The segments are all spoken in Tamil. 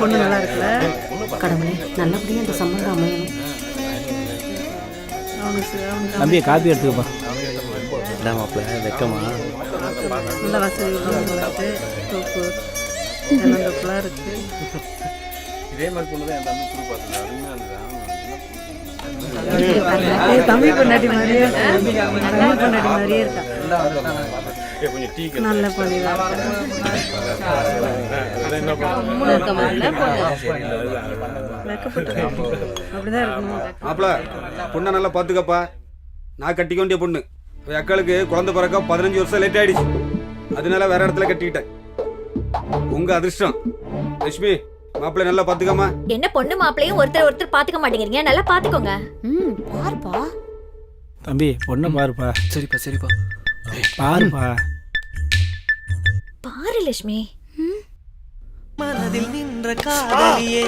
பொண்ணு நல்லா இருக்குல்ல? கடவுளே நல்லபடியா இந்த சம்பந்தம் அமையணும். தம்பியை காப்பி எடுத்துக்கப்பா. என்ன மாப்பிள்ள வெக்கமா? நல்ல வசதி உள்ளவங்களா இருக்கு தோப்பு ஜனந்தோப்புலாம் இருக்கு. இதே மாதிரி பொண்ணு தான் என் தம்பி ஏய், தம்பி பொண்டாட்டி மாதிரியே. தம்பி பொண்டாட்டி மாதிரியே இருக்கா? கொஞ்சம் டீ நல்ல பொண்ணு மாப்பிள நல்லா பார்த்துக்கப்பா. நான் கட்டிக்க வேண்டிய பொண்ணு. அக்காளுக்கு குழந்தை பிறக்க பதினஞ்சு வருஷம் லேட் ஆயிடுச்சு. அதனால வேற இடத்துல கட்டிக்கிட்டேன். உங்க அதிர்ஷ்டம். லட்சுமி மாப்பிள்ளை நல்லா பார்த்துக்கம்மா என்ன பொண்ணு மாப்பிளையும் ஒருத்தர் ஒருத்தர் பாத்துக்க மாட்டேங்கிறீங்க? நல்லா பாத்துக்கோங்க ம் பாருப்பா. தம்பி பொண்ணை பாருப்பா. சரிப்பா சரிப்பா. பாருப்பா பாரு லட்சுமி. மனதில் நின்ற காதலியே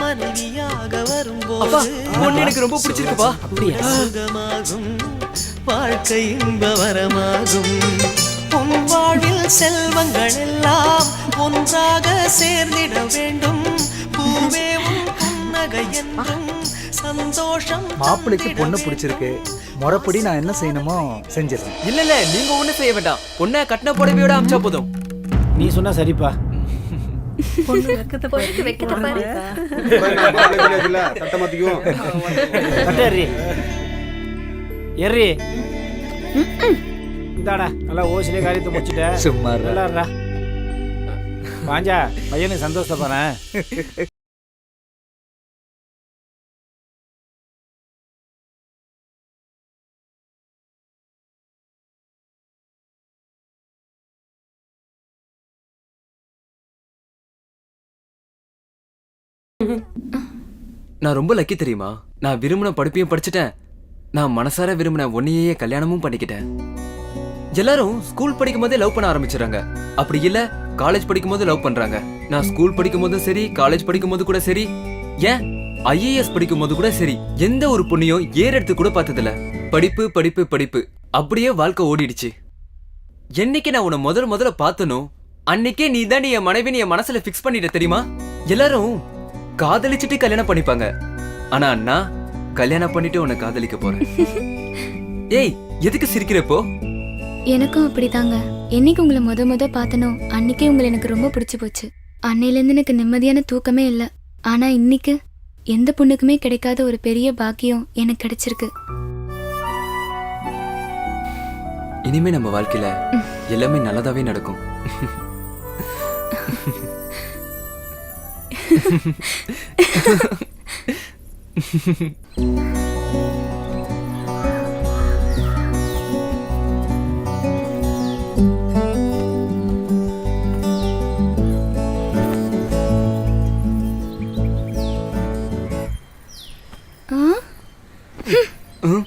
மனைவியாக வரும்போது பொண்ணு எனக்கு ரொம்ப பிடிச்சிருக்குப்பா. சுகமாகும் வாழ்க்கை இன்பவரமாகும் உன் வாழ்வில் செல்வங்கள் எல்லாம் ஒன்றாக சேர்ந்திட வேண்டும். சந்தோஷம் மாப்பிள்ளைக்கு பொண்ணு பிடிச்சிருக்கு. முறைப்படி நான் என்ன செய்யணுமோ செஞ்சிடறேன். இல்ல இல்ல நீங்க ஒண்ணு செய்ய வேண்டாம். பொண்ணை கட்டின புடவையோட அமிச்சா போதும். நீ சொன்னா சரிப்பா. எறி இந்தாடா நல்லா ஓசிலே காரியத்தை முடிச்சுட்ட. சும்மா இருடா. வாஞ்சா பையனுக்கு சந்தோஷப்படுறேன். நான் ரொம்ப லக்கி தெரியுமா? நான் விரும்பின படிப்பையும் படிச்சுட்டேன். நான் மனசார விரும்பின ஒன்னையே கல்யாணமும் பண்ணிக்கிட்டேன். எல்லாரும் ஸ்கூல் படிக்கும் போதே லவ் பண்ண ஆரம்பிச்சிடுறாங்க. அப்படி இல்ல காலேஜ் படிக்கும் போது லவ் பண்றாங்க. நான் ஸ்கூல் படிக்கும் போதும் சரி காலேஜ் படிக்கும் போது கூட சரி ஏன் ஐஏஎஸ் படிக்கும் போது கூட சரி எந்த ஒரு பொண்ணையும் ஏறெடுத்து எடுத்து கூட பார்த்ததில்ல. படிப்பு படிப்பு படிப்பு. அப்படியே வாழ்க்கை ஓடிடுச்சு. என்னைக்கு நான் உன்னை முதல் முதல்ல பார்த்தனோ அன்னைக்கே நீ தான் என் மனைவி என் மனசுல ஃபிக்ஸ் பண்ணிட்ட தெரியுமா? எல்லாரும் காதலிச்சுட்டு கல்யாணம் பண்ணிப்பாங்க. ஆனா அண்ணா கல்யாணம் பண்ணிட்டு உன்னை காதலிக்க போறேன். ஏய் எதுக்கு சிரிக்கிறப்போ எனக்கும் அப்படிதாங்க. என்னைக்கு உங்களை முத முத பார்த்தனோ அன்னைக்கே உங்களை எனக்கு ரொம்ப பிடிச்சு போச்சு. அன்னையிலேருந்து எனக்கு நிம்மதியான தூக்கமே இல்லை. ஆனா இன்னைக்கு எந்த பொண்ணுக்குமே கிடைக்காத ஒரு பெரிய பாக்கியம் எனக்கு கிடைச்சிருக்கு. இனிமே நம்ம வாழ்க்கையில எல்லாமே நல்லதாவே நடக்கும். ஆ? ம்.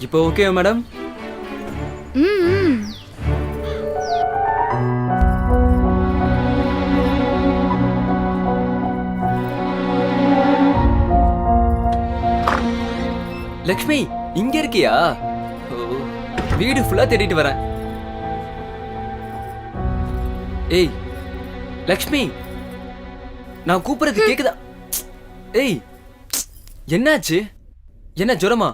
இப்போ ஓகே மேடம் ம். லக்ஷ்மி இங்க இருக்கியா? வீடு ஃபுல்லா தேடிட்டு வரேன். ஏய் லக்ஷ்மி நான் கூப்பிடுறது கேக்குதா? ஏய் என்னாச்சு? என்ன ஜுரமா?